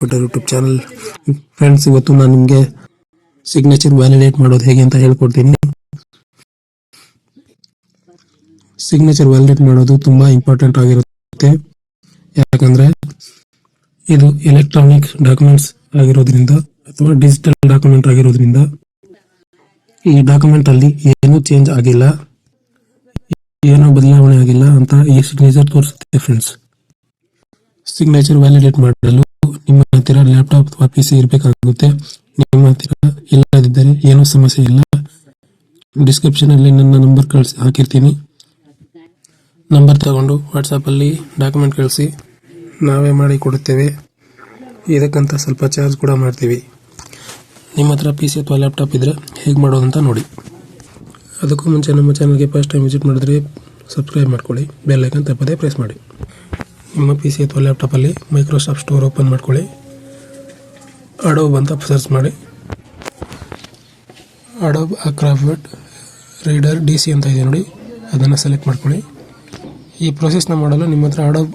Twitter YouTube channel friends ಇವತ್ತು ನಾನು ನಿಮಗೆ ಸಿಗ್ನೇಚರ್ ವ್ಯಾಲಿಡೇಟ್ ಮಾಡೋದು ಹೇಗೆ ಅಂತ ಹೇಳ್ಕೊಡ್ತೀನಿ. ಸಿಗ್ನೇಚರ್ ವ್ಯಾಲಿಡೇಟ್ ಮಾಡೋದು ತುಂಬಾ ಇಂಪಾರ್ಟೆಂಟ್ ಆಗಿರುತ್ತೆ. ಯಾಕಂದ್ರೆ ಇದು ಎಲೆಕ್ಟ್ರಾನಿಕ್ ಡಾಕ್ಯುಮೆಂಟ್ಸ್ ಆಗಿರೋದ್ರಿಂದ ಅಥವಾ ಡಿಜಿಟಲ್ ಡಾಕ್ಯುಮೆಂಟ್ ಆಗಿರೋದ್ರಿಂದ ಈ ಡಾಕ್ಯುಮೆಂಟ್ ಅಲ್ಲಿ ಏನೂ ಚೇಂಜ್ ಆಗಿಲ್ಲ, ಏನೂ ಬದಲಾವಣೆ ಆಗಿಲ್ಲ ಅಂತ ಈ ಸಿಗ್ನೇಚರ್ ತೋರಿಸುತ್ತೆ ಫ್ರೆಂಡ್ಸ್ ಸಿಗ್ನೇಚರ್ ವ್ಯಾಲಿಡೇಟ್ ಮಾಡಲು ಹತ್ತಿರ ಲ್ಯಾಪ್ಟಾಪ್ ಅಥವಾ ಪಿ ಸಿ ಇರಬೇಕಾಗುತ್ತೆ. ನಿಮ್ಮ ಹತ್ತಿರ ಇಲ್ಲದಿದ್ದರೆ ಏನೂ ಸಮಸ್ಯೆ ಇಲ್ಲ. ಡಿಸ್ಕ್ರಿಪ್ಷನ್ ಅಲ್ಲಿ ನನ್ನ ನಂಬರ್ ಕಳಿಸಿ ಹಾಕಿರ್ತೀನಿ. ನಂಬರ್ ತಗೊಂಡು ವಾಟ್ಸಪ್ ಅಲ್ಲಿ ಡಾಕ್ಯುಮೆಂಟ್ ಕಳಿಸಿ. ನಾವೇ ಮಾಡಿ ಕೊಡುತ್ತೇವೆ. ಇದಕ್ಕಂತ ಸ್ವಲ್ಪ ಚಾರ್ಜ್ ಕೂಡ ಮಾಡ್ತೀವಿ. ನಿಮ್ಮ ಹತ್ರ ಪಿ ಸಿ ಅಥವಾ ಲ್ಯಾಪ್ಟಾಪ್ ಇದ್ರೆ ಹೇಗೆ ಮಾಡೋದು ಅಂತ ನೋಡಿ. ಅದಕ್ಕೂ ಮುಂಚೆ ನಮ್ಮ ಚಾನಲ್ಗೆ ಫಸ್ಟ್ ಟೈಮ್ ವಿಸಿಟ್ ಮಾಡಿದ್ರೆ ಸಬ್ಸ್ಕ್ರೈಬ್ ಮಾಡ್ಕೊಳ್ಳಿ. ಬೆಲ್ ಐಕನ್ ತಪ್ಪದೇ ಪ್ರೆಸ್ ಮಾಡಿ. ನಿಮ್ಮ ಪಿ ಸಿ ಅಥವಾ ಲ್ಯಾಪ್ಟಾಪಲ್ಲಿ ಮೈಕ್ರೋಸಾಫ್ಟ್ ಸ್ಟೋರ್ ಓಪನ್ ಮಾಡ್ಕೊಳ್ಳಿ. ಅಡೋಬ್ ಅಂತ ಸರ್ಚ್ ಮಾಡಿ. Adobe Acrobat Reader D C ಅಂತ ಇದೆ ನೋಡಿ. ಅದನ್ನು ಸೆಲೆಕ್ಟ್ ಮಾಡ್ಕೊಳ್ಳಿ. ಈ ಪ್ರೊಸೆಸ್ನ ಮಾಡಲು ನಿಮ್ಮ ಹತ್ರ Adobe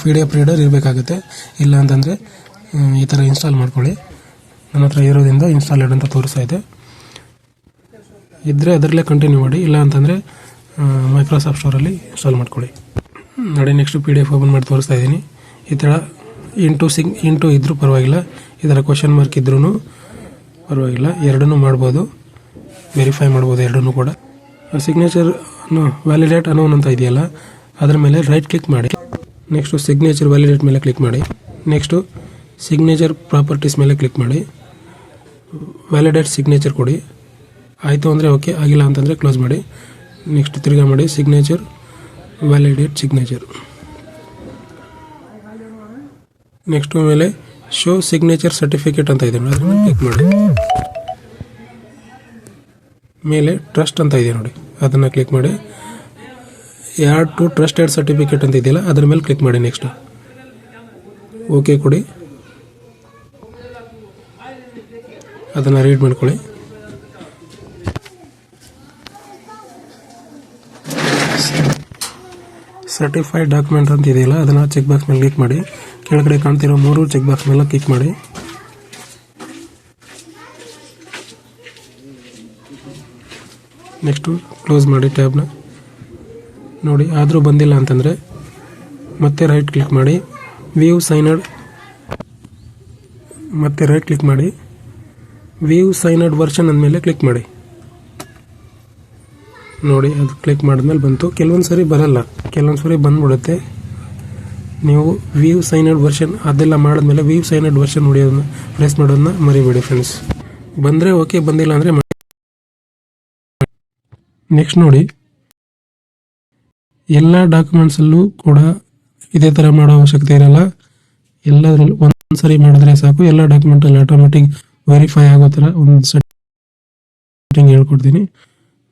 P D F reader ಇರಬೇಕಾಗುತ್ತೆ. ಇಲ್ಲ ಅಂತಂದರೆ ಈ ಥರ ಇನ್ಸ್ಟಾಲ್ ಮಾಡ್ಕೊಳ್ಳಿ. ನನ್ನ ಹತ್ರ ಇರೋದ್ರಿಂದ ಇನ್ಸ್ಟಾಲೆಡ್ ಅಂತ ತೋರಿಸ್ತಾ ಇದೆ. ಇದ್ದರೆ ಅದರಲ್ಲೇ ಕಂಟಿನ್ಯೂ ಮಾಡಿ. ಇಲ್ಲ ಅಂತಂದರೆ ಮೈಕ್ರೋಸಾಫ್ಟ್ ಸ್ಟೋರಲ್ಲಿ ಇನ್ಸ್ಟಾಲ್ ಮಾಡ್ಕೊಳ್ಳಿ. ನೋಡಿ next P D F open ಮಾಡಿ ತೋರಿಸ್ತಾ ಇದ್ದೀನಿ. ಈ ಥರ ಇಂಟು ಸಿಂಗ್ ಇಂಟು ಇದ್ದರೂ ಪರವಾಗಿಲ್ಲ. ಥರ ಕ್ವಶನ್ ಮಾರ್ಕ್ ಇದ್ರೂ ಪರವಾಗಿಲ್ಲ. ಎರಡನ್ನೂ ಮಾಡ್ಬೋದು. ವೆರಿಫೈ ಮಾಡ್ಬೋದು ಎರಡನ್ನೂ ಕೂಡ. ಸಿಗ್ನೇಚರ್ ವ್ಯಾಲಿಡೇಟ್ ಅನ್ನೋನ್ ಅಂತ ಇದೆಯಲ್ಲ, ಅದರ ಮೇಲೆ ರೈಟ್ ಕ್ಲಿಕ್ ಮಾಡಿ. ನೆಕ್ಸ್ಟು ಸಿಗ್ನೇಚರ್ ವ್ಯಾಲಿಡೇಟ್ ಮೇಲೆ ಕ್ಲಿಕ್ ಮಾಡಿ. ನೆಕ್ಸ್ಟು ಸಿಗ್ನೇಚರ್ ಪ್ರಾಪರ್ಟೀಸ್ ಮೇಲೆ ಕ್ಲಿಕ್ ಮಾಡಿ. ವ್ಯಾಲಿಡೇಟ್ ಸಿಗ್ನೇಚರ್ ಕೊಡಿ. ಆಯಿತು ಅಂದರೆ ಓಕೆ ಆಗಿಲ್ಲ ಅಂತಂದರೆ ಕ್ಲೋಸ್ ಮಾಡಿ. ನೆಕ್ಸ್ಟ್ ತಿರ್ಗಾ ಮಾಡಿ ಸಿಗ್ನೇಚರ್ ವ್ಯಾಲಿಡೇಟ್ ಸಿಗ್ನೇಚರ್ ನೆಕ್ಸ್ಟು ಮೇಲೆ ಶೋ ಸಿಗ್ನೇಚರ್ ಸರ್ಟಿಫಿಕೇಟ್ ಅಂತ ಇದೆ ನೋಡಿ ಅದನ್ನು ಕ್ಲಿಕ್ ಮಾಡಿ. ಮೇಲೆ ಟ್ರಸ್ಟ್ ಅಂತ ಇದೆ ನೋಡಿ, ಅದನ್ನು ಕ್ಲಿಕ್ ಮಾಡಿ. ಎರಡು ಟು ಟ್ರಸ್ಟೆಡ್ ಸರ್ಟಿಫಿಕೇಟ್ ಅಂತ ಇದೆಯಲ್ಲ, ಅದ್ರ ಮೇಲೆ ಕ್ಲಿಕ್ ಮಾಡಿ ನೆಕ್ಸ್ಟ್ ಓಕೆ ಕೊಡಿ. ಅದನ್ನು ರೀಡ್ ಮಾಡ್ಕೊಳ್ಳಿ. ಸರ್ಟಿಫೈಡ್ ಡಾಕ್ಯುಮೆಂಟ್ ಅಂತ ಇದೆಯಲ್ಲ, ಅದನ್ನು ಚೆಕ್ ಬಾಕ್ಸ್ ಮೇಲೆ ಕ್ಲಿಕ್ ಮಾಡಿ. ಕೆಳಗಡೆ ಕಾಣ್ತಿರೋ ಮೂರು ಚೆಕ್ ಬಾಕ್ಸ್ ಮೇಲೆ ಕ್ಲಿಕ್ ಮಾಡಿ. ನೆಕ್ಸ್ಟು ಕ್ಲೋಸ್ ಮಾಡಿ ಟ್ಯಾಬ್ನ ನೋಡಿ, ಆದರೂ ಬಂದಿಲ್ಲ ಅಂತಂದರೆ ಮತ್ತೆ ರೈಟ್ ಕ್ಲಿಕ್ ಮಾಡಿ. ವ್ಯೂ ಸೈನಡ್ ಮತ್ತೆ ರೈಟ್ ಕ್ಲಿಕ್ ಮಾಡಿ. ವ್ಯೂ ಸೈನಡ್ ವರ್ಷನ್ ಅಂದಮೇಲೆ ಕ್ಲಿಕ್ ಮಾಡಿ. ನೋಡಿ, ಅದು ಕ್ಲಿಕ್ ಮಾಡಿದ್ಮೇಲೆ ಬಂತು. ಕೆಲವೊಂದು ಸರಿ ಬರಲ್ಲ. ಕೆಲವೊಂದು ಸರಿ ಬಂದ್ಬಿಡುತ್ತೆ. ನೀವು ವೀವ್ ಸೈನಡ್ ವರ್ಷನ್ ಅದೆಲ್ಲ ಮಾಡಿದ್ಮೇಲೆ ವೀವ್ ಸೈನಡ್ ವರ್ಷನ್ ಹೊಡೆಯೋದನ್ನ ಪ್ರೆಸ್ ಮಾಡೋದನ್ನ ಮರಿಬೇಡಿ ಫ್ರೆಂಡ್ಸ್ ಬಂದರೆ ಓಕೆ ಬಂದಿಲ್ಲ ಅಂದರೆ ನೆಕ್ಸ್ಟ್ ನೋಡಿ. ಎಲ್ಲ ಡಾಕ್ಯುಮೆಂಟ್ಸಲ್ಲೂ ಕೂಡ ಇದೇ ಥರ ಮಾಡೋ ಅವಶ್ಯಕತೆ ಇರಲ್ಲ. ಎಲ್ಲದರಲ್ಲೂ ಒಂದ್ಸರಿ ಮಾಡಿದ್ರೆ ಸಾಕು. ಎಲ್ಲ ಡಾಕ್ಯುಮೆಂಟಲ್ಲಿ ಆಟೋಮೆಟಿಕ್ ವೆರಿಫೈ ಆಗೋ ಥರ ಒಂದು ಸೆಟ್ಟಿಂಗ್ ಹೇಳ್ಕೊಡ್ತೀನಿ.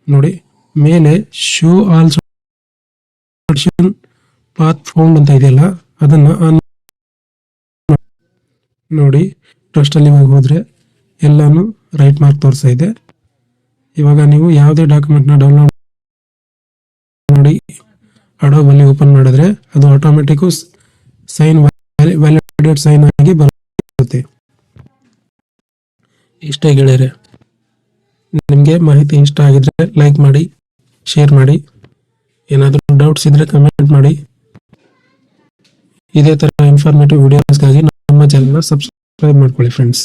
ನೋಡಿ, ಮೇಲೆ ಶೋ ಆಲ್ ಪಾತ್ ಫೌಂಡ್ ಅಂತ ಇದೆಯಲ್ಲ, ಅದನ್ನು ಆನ್ ನೋಡಿ ಟ್ರಸ್ಟಲ್ಲಿ ಇವಾಗ ಹೋದರೆ ಎಲ್ಲಾನು ರೈಟ್ ಮಾರ್ಕ್ ತೋರಿಸ್ತಾ ಇದೆ. ಇವಾಗ ನೀವು ಯಾವುದೇ ಡಾಕ್ಯುಮೆಂಟ್ನ ಡೌನ್ಲೋಡ್ ಮಾಡಿ ಅಡೋಬಲ್ಲಿ ಓಪನ್ ಮಾಡಿದ್ರೆ ಅದು ಆಟೋಮೆಟಿಕ್ಕು ಸೈನ್ ವ್ಯಾಲಿಡೇಟ್ ಸೈನ್ ಆಗಿ ಬರುತ್ತೆ. ಇಷ್ಟೇ ಗೆಳೆಯರೆ, ನಿಮಗೆ ಮಾಹಿತಿ ಇಷ್ಟ ಆಗಿದ್ರೆ ಲೈಕ್ ಮಾಡಿ ಶೇರ್ ಮಾಡಿ. ಏನಾದರೂ ಡೌಟ್ಸ್ ಇದ್ರೆ ಕಮೆಂಟ್ ಮಾಡಿ. ಇದೇ ತರ ಇನ್ಫಾರ್ಮೇಟಿವ್ ವಿಡಿಯೋಸ್ಗಾಗಿ ನಮ್ಮ ಚಾನಲ್ನ ಸಬ್ಸ್ಕ್ರೈಬ್ ಮಾಡ್ಕೊಳ್ಳಿ ಫ್ರೆಂಡ್ಸ್